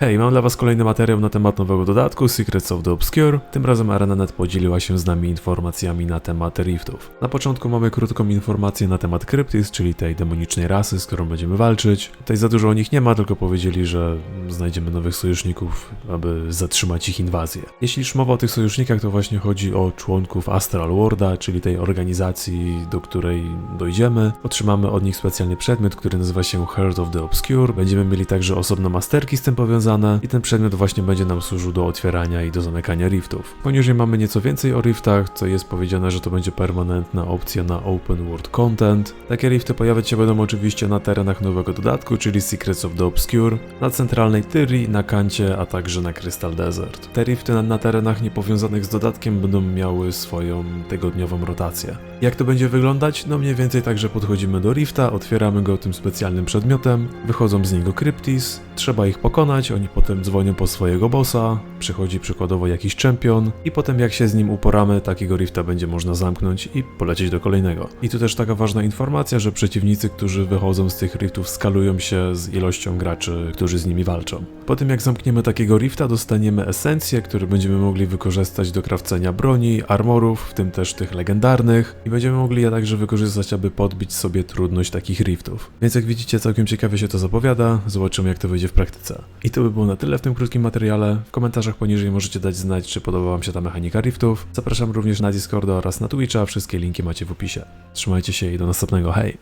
Hej, mam dla was kolejny materiał na temat nowego dodatku Secrets of the Obscure. Tym razem ArenaNet podzieliła się z nami informacjami na temat riftów. Na początku mamy krótką informację na temat Kryptis, czyli tej demonicznej rasy, z którą będziemy walczyć. Tutaj za dużo o nich nie ma, tylko powiedzieli, że znajdziemy nowych sojuszników, aby zatrzymać ich inwazję. Jeśli już mowa o tych sojusznikach, to właśnie chodzi o członków Astral Warda, czyli tej organizacji, do której dojdziemy. Otrzymamy od nich specjalny przedmiot, który nazywa się Heart of the Obscure. Będziemy mieli także osobne masterki z tym powiązane i ten przedmiot właśnie będzie nam służył do otwierania i do zamykania riftów. Poniżej mamy nieco więcej o riftach, co jest powiedziane, że to będzie permanentna opcja na open world content. Takie rifty pojawiać się będą oczywiście na terenach nowego dodatku, czyli Secrets of the Obscure, na centralnej Tyrii, na Kancie, a także na Crystal Desert. Te rifty na, na terenach niepowiązanych z dodatkiem będą miały swoją tygodniową rotację. Jak to będzie wyglądać? No mniej więcej tak, że podchodzimy do rifta, otwieramy go tym specjalnym przedmiotem, wychodzą z niego Cryptis, trzeba ich pokonać, oni potem dzwonią po swojego bossa, przychodzi przykładowo jakiś czempion i potem jak się z nim uporamy, takiego rifta będzie można zamknąć i polecieć do kolejnego. I tu też taka ważna informacja, że przeciwnicy, którzy wychodzą z tych riftów skalują się z ilością graczy, którzy z nimi walczą. Po tym jak zamkniemy takiego rifta, dostaniemy esencje, które będziemy mogli wykorzystać do krawcenia broni, armorów, w tym też tych legendarnych i będziemy mogli je także wykorzystać, aby podbić sobie trudność takich riftów. Więc jak widzicie, całkiem ciekawie się to zapowiada, zobaczymy jak to wyjdzie w praktyce. I to by było na tyle w tym krótkim materiale. W komentarzach poniżej możecie dać znać, czy podoba wam się ta mechanika riftów. Zapraszam również na Discorda oraz na Twitcha, wszystkie linki macie w opisie. Trzymajcie się i do następnego, hej!